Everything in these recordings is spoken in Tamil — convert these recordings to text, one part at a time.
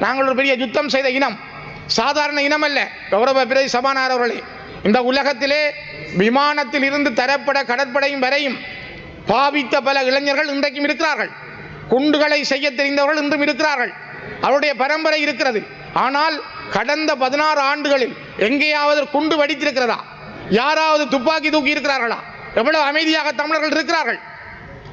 நாங்கள் ஒரு பெரிய யுத்தம் செய்த இனம். சாதாரண இனம் அல்ல. கௌரவ பிரதி சபானார் அவர்களே இந்த உலகத்திலே விமானத்தில் இருந்து தரப்பட கடற்படையும் வரையும் பாவித்த பல இளைஞர்கள் இன்றைக்கும் இருக்கிறார்கள். குண்டுகளை செய்ய தெரிந்தவர்கள் இன்றும் இருக்கிறார்கள். அவருடைய பரம்பரை இருக்கிறது. ஆனால் கடந்த பதினாறு ஆண்டுகளில் எங்கேயாவது குண்டு வடித்திருக்கிறதா? யாராவது துப்பாக்கி தூக்கி இருக்கிறார்களா? எவ்வளவு அமைதியாக தமிழர்கள் இருக்கிறார்கள்.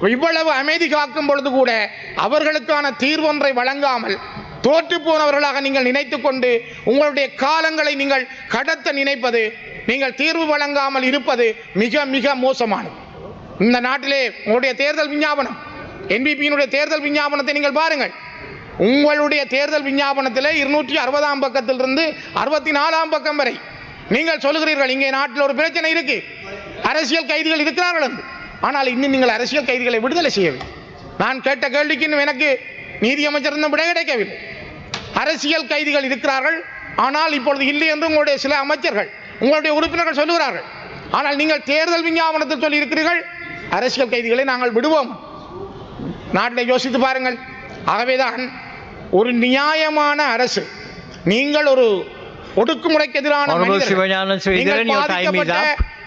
இவ்வளவு அமைதி காக்கும் பொழுது கூட அவர்களுக்கான தீர்வொன்றை வழங்காமல் தோற்று போனவர்களாக நீங்கள் நினைத்து கொண்டு உங்களுடைய காலங்களை நீங்கள் கடத்த நினைப்பது நீங்கள் தீர்வு வழங்காமல் இருப்பது மிக மிக மோசமானது. இந்த நாட்டிலே உங்களுடைய தேர்தல் விஞ்ஞாபனம் என்பிபியினுடைய தேர்தல் விஞ்ஞாபனத்தை நீங்கள் பாருங்கள். உங்களுடைய தேர்தல் விஞ்ஞாபனத்தில் இருநூற்றி அறுபதாம் பக்கத்திலிருந்து அறுபத்தி நாலாம் பக்கம் வரை நீங்கள் சொல்லுகிறீர்கள் இங்கே நாட்டில் ஒரு பிரச்சனை இருக்கு. அரசியல் கைதிகள் இருக்கிறார்கள் என்று. ஆனால் இன்னும் நீங்கள் அரசியல் கைதிகளை விடுதலை செய்யவில்லை. நான் கேட்ட கேள்விக்கு இன்னும் எனக்கு நீதியமைச்சர் விட கிடைக்கவில்லை. அரசியல் கைதிகள் இருக்கிறார்கள். ஆனால் இப்பொழுது இல்லை என்று உங்களுடைய சில அமைச்சர்கள் உங்களுடைய உறுப்பினர்கள் சொல்லுகிறார்கள். ஆனால் நீங்கள் தேர்தல் விஞ்ஞாபனத்தில் சொல்லி இருக்கிறீர்கள் அரசியல் கைதிகளை நாங்கள் விடுவோம். நாட்டில் யோசித்து பாருங்கள். ஆகவேதான் ஒரு நியாயமான அரசு நீங்கள் ஒரு ஒடுக்குமுறைக்கு எதிரான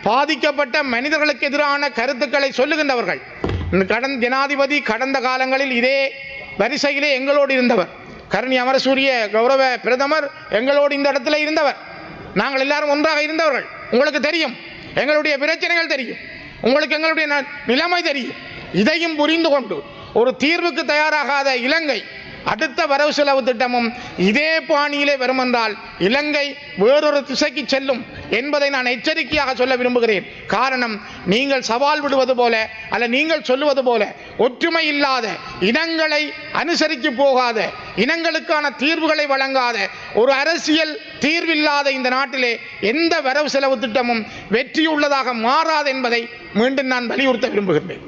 பாதிக்கப்பட்ட மனிதர்களுக்கு எதிரான கருத்துக்களை சொல்லுகின்றவர்கள். கடந்த ஜனாதிபதி கடந்த காலங்களில் இதே வரிசையிலே எங்களோடு இருந்தவர். கருணி அமரசூரிய கௌரவ பிரதமர் எங்களோடு இந்த இடத்துல இருந்தவர். நாங்கள் எல்லாரும் ஒன்றாக இருந்தவர்கள். உங்களுக்கு தெரியும். எங்களுடைய பிரச்சனைகள் தெரியும். உங்களுக்கு எங்களுடைய நிலைமை தெரியும். இதையும் புரிந்து கொண்டு ஒரு தீர்வுக்கு தயாராகாத இலங்கை அடுத்த வரவு செலவு திட்டமும் இதே பாணியிலே வரும் என்றால் இலங்கை வேறொரு திசைக்கு செல்லும் என்பதை நான் எச்சரிக்கையாக சொல்ல விரும்புகிறேன். காரணம் நீங்கள் சவால் விடுவது போல அல்ல நீங்கள் சொல்லுவது போல ஒற்றுமை இல்லாத இனங்களை அனுசரித்து போகாத இனங்களுக்கான தீர்வுகளை வழங்காத ஒரு அரசியல் தீர்வில்லாத இந்த நாட்டிலே எந்த வரவு செலவு திட்டமும் வெற்றியுள்ளதாக மாறாது என்பதை மீண்டும் நான் வலியுறுத்த விரும்புகின்றேன்.